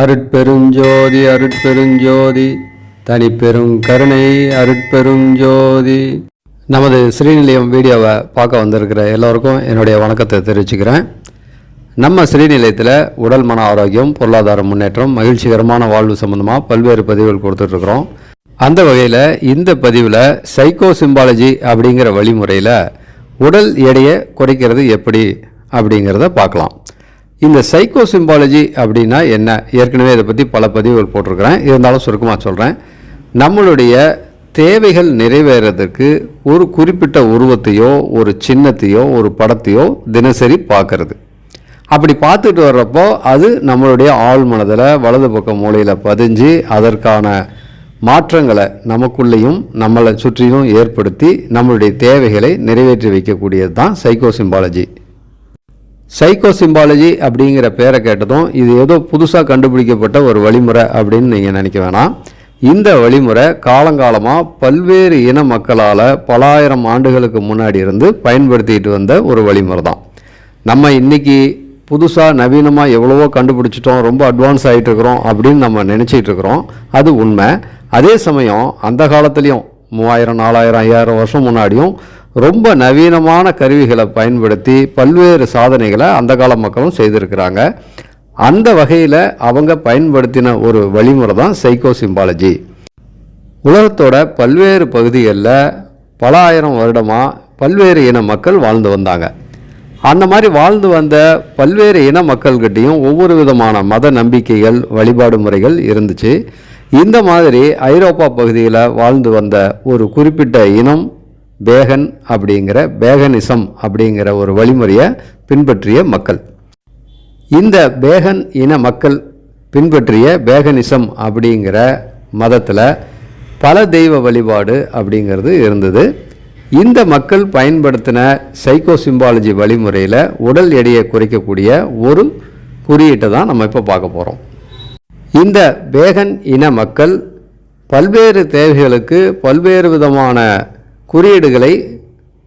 அருட்பெருஞ்சோதி அருட்பெருஞ்சோதி தனிப்பெரும் கருணை அருட்பெருஞ்சோதி. நமது ஸ்ரீநிலையம் வீடியோவை பார்க்க வந்திருக்கிற எல்லோருக்கும் என்னுடைய வணக்கத்தை தெரிவிச்சுக்கிறேன். நம்ம ஸ்ரீநிலையத்தில் உடல் மன ஆரோக்கியம் பொருளாதார முன்னேற்றம் மகிழ்ச்சிகரமான வாழ்வு சம்பந்தமாக பல்வேறு பதிவுகள் கொடுத்துட்ருக்குறோம். அந்த வகையில் இந்த பதிவில் சைக்கோ சிம்பாலஜி அப்படிங்கிற வழிமுறையில் உடல் எடையை குறைக்கிறது எப்படி அப்படிங்கிறத பார்க்கலாம். இந்த சைக்கோ சிம்பாலஜி அப்படின்னா என்ன? ஏற்கனவே இதை பற்றி பல பதிவுகள் போட்டிருக்கிறேன். இருந்தாலும் சுருக்கமாக சொல்கிறேன் நம்மளுடைய தேவைகள் நிறைவேறதுக்கு ஒரு குறிப்பிட்ட உருவத்தையோ ஒரு சின்னத்தையோ ஒரு படத்தையோ தினசரி பார்க்கறது. அப்படி பார்த்துட்டு வர்றப்போ அது நம்மளுடைய ஆழ் மனதில் வலது பக்க மூலையில் பதிஞ்சு அதற்கான மாற்றங்களை நமக்குள்ளேயும் நம்மளை சுற்றியும் ஏற்படுத்தி நம்மளுடைய தேவைகளை நிறைவேற்றி வைக்கக்கூடியது தான் சைக்கோ சிம்பாலஜி சைக்கோ சிம்பாலஜி அப்படிங்கிற பேரை கேட்டதும் இது ஏதோ புதுசாக கண்டுபிடிக்கப்பட்ட ஒரு வழிமுறை அப்படின்னு நீங்கள் நினைக்க வேணாம். இந்த வழிமுறை காலங்காலமாக பல்வேறு இன மக்களால் பல ஆயிரம் ஆண்டுகளுக்கு முன்னாடி இருந்து பயன்படுத்திட்டு வந்த ஒரு வழிமுறை தான் நம்ம இன்றைக்கி புதுசாக நவீனமாக எவ்வளவோ கண்டுபிடிச்சிட்டோம் ரொம்ப அட்வான்ஸ் ஆகிட்டு இருக்கிறோம் அப்படின்னு நம்ம நினச்சிட்ருக்குறோம் அது உண்மை. அதே சமயம் அந்த காலத்துலேயும் மூவாயிரம் நாலாயிரம் ஐயாயிரம் வருஷம் முன்னாடியும் ரொம்ப நவீனமான கருவிகளை பயன்படுத்தி பல்வேறு சாதனைகளை அந்த கால மக்களும் செய்திருக்கிறாங்க. அந்த வகையில் அவங்க பயன்படுத்தின ஒரு வழிமுறை தான் சைக்கோ சிம்பாலஜி உலகத்தோட பல்வேறு பகுதிகளில் பல ஆயிரம் வருடமாக பல்வேறு இன மக்கள் வாழ்ந்து வந்தாங்க. அந்த மாதிரி வாழ்ந்து வந்த பல்வேறு இன மக்கள்கிட்டையும் ஒவ்வொரு விதமான மத நம்பிக்கைகள் வழிபாடு முறைகள் இருந்துச்சு. இந்த மாதிரி ஐரோப்பா பகுதியில் வாழ்ந்து வந்த ஒரு குறிப்பிட்ட இனம் பேகன் அப்படிங்கிற பேகனிசம் அப்படிங்கிற ஒரு வழிமுறையை பின்பற்றிய மக்கள். இந்த பேகன் இன மக்கள் பின்பற்றிய பேகனிசம் அப்படிங்கிற மதத்தில் பல தெய்வ வழிபாடு அப்படிங்கிறது இருந்தது. இந்த மக்கள் பயன்படுத்தின சைக்கோ சிம்பாலஜி வழிமுறையில் உடல் எடையை குறைக்கக்கூடிய ஒரு குறியீட்டை தான் நம்ம இப்போ பார்க்க போகிறோம் இந்த பேகன் இன மக்கள் பல்வேறு தேவைகளுக்கு பல்வேறு விதமான குறியீடுகளை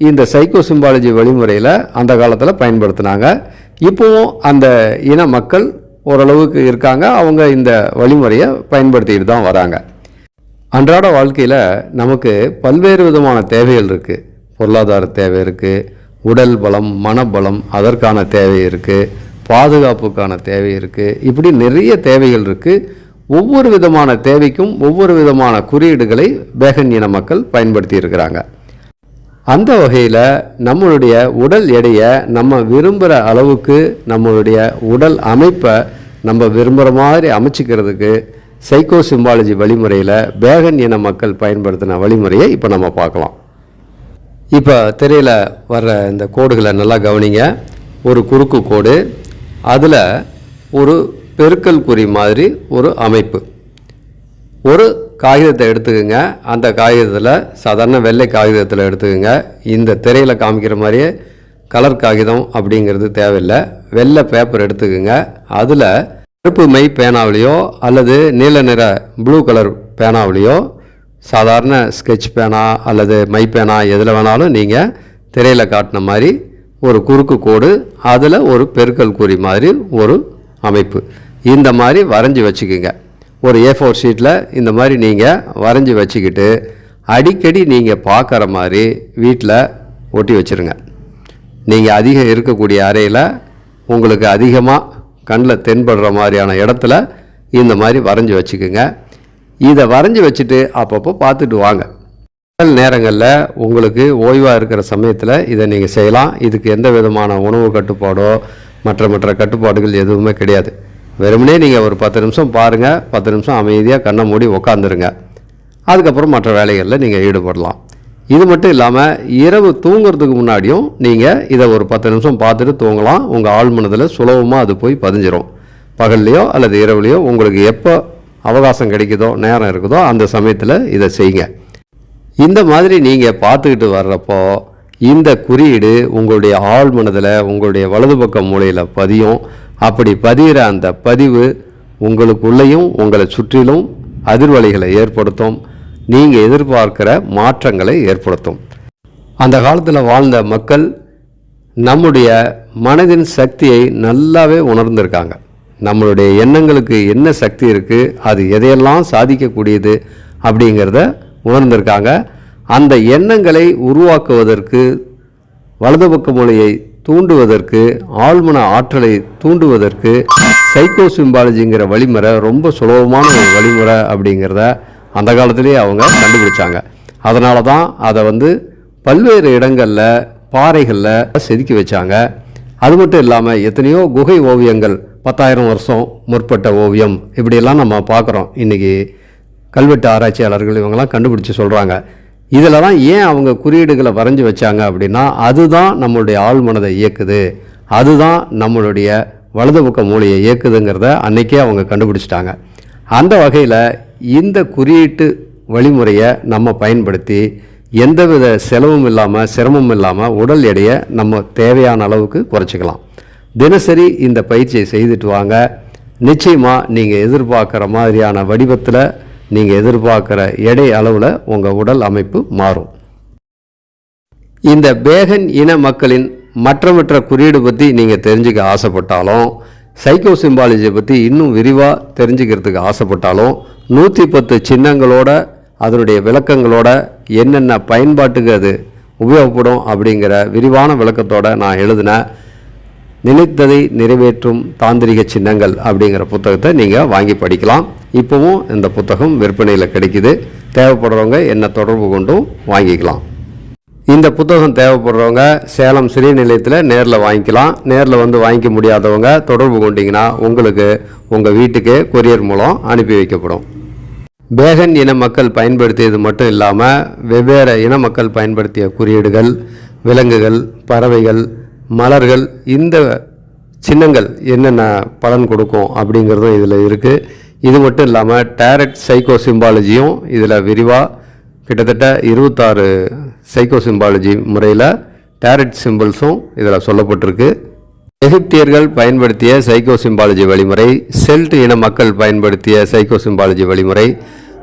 இந்த சைக்கோ சிம்பாலஜி வழிமுறையில் அந்த காலத்தில் பயன்படுத்தினாங்க. இப்போவும் அந்த இன மக்கள் ஓரளவுக்கு இருக்காங்க. அவங்க இந்த வழிமுறையை பயன்படுத்திட்டு தான் வராங்க. அன்றாட வாழ்க்கையில் நமக்கு பல்வேறு விதமான தேவைகள் இருக்குது பொருளாதார தேவை இருக்குது உடல் பலம் மனபலம் அதற்கான தேவை இருக்குது பாதுகாப்புக்கான தேவை இருக்குது இப்படி நிறைய தேவைகள் இருக்குது ஒவ்வொரு விதமான தேவைக்கும் ஒவ்வொரு விதமான குறியீடுகளை பேகன் இன மக்கள் பயன்படுத்தி இருக்கிறாங்க. அந்த வகையில் நம்மளுடைய உடல் எடையை நம்ம விரும்புகிற அளவுக்கு நம்மளுடைய உடல் அமைப்பை நம்ம விரும்புகிற மாதிரி அமைச்சிக்கிறதுக்கு சைக்கோ சிம்பாலஜி வழிமுறையில் பேகன் இன மக்கள் பயன்படுத்தின வழிமுறையை இப்போ நம்ம பார்க்கலாம். இப்போ திரையில் வர்ற இந்த கோடுகளை நல்லா கவனிங்க. ஒரு குறுக்கு கோடு அதில் ஒரு பெருக்கல் குறி மாதிரி ஒரு அமைப்பு. ஒரு காகிதத்தை எடுத்துக்கோங்க. அந்த காகிதத்தில் சாதாரண வெள்ளை காகிதத்தில் எடுத்துக்கோங்க. இந்த திரையில் காமிக்கிற மாதிரியே கலர் காகிதம் அப்படிங்கிறது தேவையில்லை. வெள்ளை பேப்பர் எடுத்துக்கோங்க. அதில் கருப்பு மை பேனாவிலையோ அல்லது நீல நிற ப்ளூ கலர் பேனாவிலையோ சாதாரண ஸ்கெட்ச் பேனா அல்லது மை பேனா எதில் வேணாலும் நீங்கள் திரையில் காட்டின மாதிரி ஒரு குறுக்கு கோடு அதில் ஒரு பெருக்கல் குறி மாதிரி ஒரு அமைப்பு. இந்த மாதிரி வரைஞ்சி வச்சுக்கோங்க. ஒரு ஏ ஃபோர் ஷீட்டில் இந்த மாதிரி நீங்கள் வரைஞ்சி வச்சுக்கிட்டு அடிக்கடி நீங்கள் பார்க்குற மாதிரி வீட்டில் ஒட்டி வச்சுருங்க. நீங்கள் அதிகம் இருக்கக்கூடிய அறையில் உங்களுக்கு அதிகமாக கண்ணில் தென்படுற மாதிரியான இடத்துல இந்த மாதிரி வரைஞ்சி வச்சுக்கோங்க. இதை வரைஞ்சி வச்சுட்டு அப்பப்போ பார்த்துட்டு வாங்க. பகல் நேரங்களில் உங்களுக்கு ஓய்வாக இருக்கிற சமயத்தில் இதை நீங்கள் செய்யலாம். இதுக்கு எந்த விதமான உணவு கட்டுப்பாடோ மற்ற மற்ற கட்டுப்பாடுகள் எதுவுமே கிடையாது. வெறுமனே நீங்கள் ஒரு பத்து நிமிஷம் பாருங்கள் பத்து நிமிஷம் அமைதியாக கண்ணை மூடி உக்காந்துருங்க. அதுக்கப்புறம் மற்ற வேலைகளில் நீங்கள் ஈடுபடலாம். இது மட்டும் இல்லாமல் இரவு தூங்குறதுக்கு முன்னாடியும் நீங்கள் இதை ஒரு பத்து நிமிஷம் பார்த்துட்டு தூங்கலாம். உங்கள் ஆள் மனதில் சுலபமாக அது போய் பதிஞ்சிரும். பகல்லையோ அல்லது இரவுலையோ உங்களுக்கு எப்போ அவகாசம் கிடைக்குதோ நேரம் இருக்குதோ அந்த சமயத்தில் இதை செய்யுங்க. இந்த மாதிரி நீங்கள் பார்த்துக்கிட்டு வர்றப்போ இந்த குறியீடு உங்களுடைய ஆள் மனதில் உங்களுடைய வலது பக்க மூலையில் பதியும். அப்படி பதிகிற அந்த பதிவு உங்களுக்குள்ளேயும் உங்களை சுற்றிலும் அதிர்வலைகளை ஏற்படுத்தும். நீங்கள் எதிர்பார்க்கிற மாற்றங்களை ஏற்படுத்தும். அந்த காலத்தில் வாழ்ந்த மக்கள் நம்முடைய மனதின் சக்தியை நல்லாவே உணர்ந்திருக்காங்க. நம்மளுடைய எண்ணங்களுக்கு என்ன சக்தி இருக்குது அது எதையெல்லாம் சாதிக்கக்கூடியது அப்படிங்கிறத உணர்ந்திருக்காங்க. அந்த எண்ணங்களை உருவாக்குவதற்கு வலது பக்க மூலையை தூண்டுவதற்கு ஆழ்மன ஆற்றலை தூண்டுவதற்கு சைக்கோ சிம்பாலஜிங்கிற வழிமுறை ரொம்ப சுலபமான ஒரு வழிமுறை அப்படிங்கிறத அந்த காலத்திலேயே அவங்க கண்டுபிடிச்சாங்க. அதனால தான் அதை வந்து பல்வேறு இடங்களில் பாறைகளில் செதுக்கி வச்சாங்க. அது மட்டும் இல்லாமல் எத்தனையோ குகை ஓவியங்கள் பத்தாயிரம் வருஷம் முற்பட்ட ஓவியம் இப்படியெல்லாம் நம்ம பார்க்குறோம். இன்றைக்கி கல்வெட்டு ஆராய்ச்சியாளர்கள் இவங்கெல்லாம் கண்டுபிடிச்சி சொல்கிறாங்க இதில் தான் ஏன் அவங்க குறியீடுகளை வரைஞ்சி வச்சாங்க அப்படின்னா அதுதான் நம்மளுடைய ஆழ்மனதை இயக்குது. அதுதான் நம்மளுடைய வலது பக்க மூளையை இயக்குதுங்கிறத அன்னைக்கே அவங்க கண்டுபிடிச்சிட்டாங்க. அந்த வகையில் இந்த குறியீட்டு வழிமுறையை நம்ம பயன்படுத்தி எந்தவித செலவும் இல்லாமல் சிரமமும் இல்லாமல் உடல் எடையை நம்ம தேவையான அளவுக்கு குறைச்சிக்கலாம். தினசரி இந்த பயிற்சியை செய்துட்டு வாங்க. நிச்சயமாக நீங்கள் எதிர்பார்க்குற மாதிரியான வடிவத்தில் நீங்கள் எதிர்பார்க்குற எடை அளவில் உங்கள் உடல் அமைப்பு மாறும். இந்த பேகன் இன மக்களின் மற்றமற்ற குறியீடு பற்றி நீங்கள் தெரிஞ்சுக்க ஆசைப்பட்டாலும் சைக்கோ சிம்பாலஜியை பற்றி இன்னும் விரிவாக தெரிஞ்சுக்கிறதுக்கு ஆசைப்பட்டாலும் நூற்றி பத்து சின்னங்களோட அதனுடைய விளக்கங்களோட என்னென்ன பயன்பாட்டுக்கு அது உபயோகப்படும் அப்படிங்கிற விரிவான விளக்கத்தோடு நான் எழுதினேன் நினைத்ததை நிறைவேற்றும் தாந்திரிக சின்னங்கள் அப்படிங்கிற புத்தகத்தை நீங்கள் வாங்கி படிக்கலாம். இப்போவும் இந்த புத்தகம் விற்பனையில் கிடைக்குது. தேவைப்படுறவங்க என்ன தொடர்பு கொண்டும் வாங்கிக்கலாம். இந்த புத்தகம் தேவைப்படுறவங்க சேலம் சிறிய நிலையத்தில் நேரில் வாங்கிக்கலாம். நேரில் வந்து வாங்கிக்க முடியாதவங்க தொடர்பு கொண்டீங்கன்னா உங்களுக்கு உங்கள் வீட்டுக்கு கொரியர் மூலம் அனுப்பி வைக்கப்படும். பேகன் இன மக்கள் பயன்படுத்தியது மட்டும் இல்லாமல் வெவ்வேறு இன மக்கள் பயன்படுத்திய குறியீடுகள் விலங்குகள் பறவைகள் மலர்கள் இந்த சின்னங்கள் என்னென்ன பலன் கொடுக்கும் அப்படிங்கிறதும் இதில் இருக்குது இது மட்டும் இல்லாமல் டேரட் சைக்கோ சிம்பாலஜியும் இதில் விரிவாக கிட்டத்தட்ட இருபத்தாறு சைக்கோ சிம்பாலஜி முறையில் டேரட் சிம்பிள்ஸும் இதில் சொல்லப்பட்டிருக்கு. எகிப்தியர்கள் பயன்படுத்திய சைக்கோ சிம்பாலஜி வழிமுறை செல்ட் இன மக்கள் பயன்படுத்திய சைக்கோ சிம்பாலஜி வழிமுறை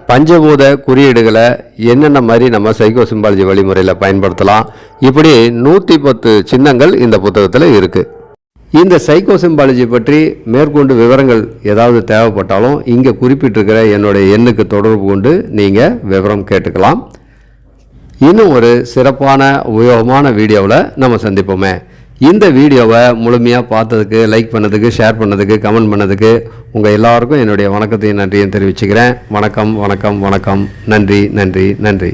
பஞ்சபூத குறியீடுகளை என்னென்ன மாதிரி நம்ம சைக்கோ சிம்பாலஜி வழிமுறையில் பயன்படுத்தலாம் இப்படி நூற்றி பத்து சின்னங்கள் இந்த புத்தகத்தில் இருக்குது இந்த சைக்கோ சிம்பாலஜி பற்றி மேற்கொண்டு விவரங்கள் ஏதாவது தேவைப்பட்டாலும் இங்கே குறிப்பிட்டிருக்கிற என்னுடைய எண்ணுக்கு தொடர்பு கொண்டு நீங்கள் விவரம் கேட்டுக்கலாம். இன்னும் ஒரு சிறப்பான உபயோகமான வீடியோவில் நம்ம சந்திப்போமே. இந்த வீடியோவை முழுமையாக பார்த்ததுக்கு லைக் பண்ணதுக்கு ஷேர் பண்ணதுக்கு கமெண்ட் பண்ணதுக்கு உங்கள் எல்லாருக்கும் என்னுடைய வணக்கத்தையும் நன்றியும் தெரிவிச்சுக்கிறேன். வணக்கம் வணக்கம் வணக்கம். நன்றி நன்றி நன்றி.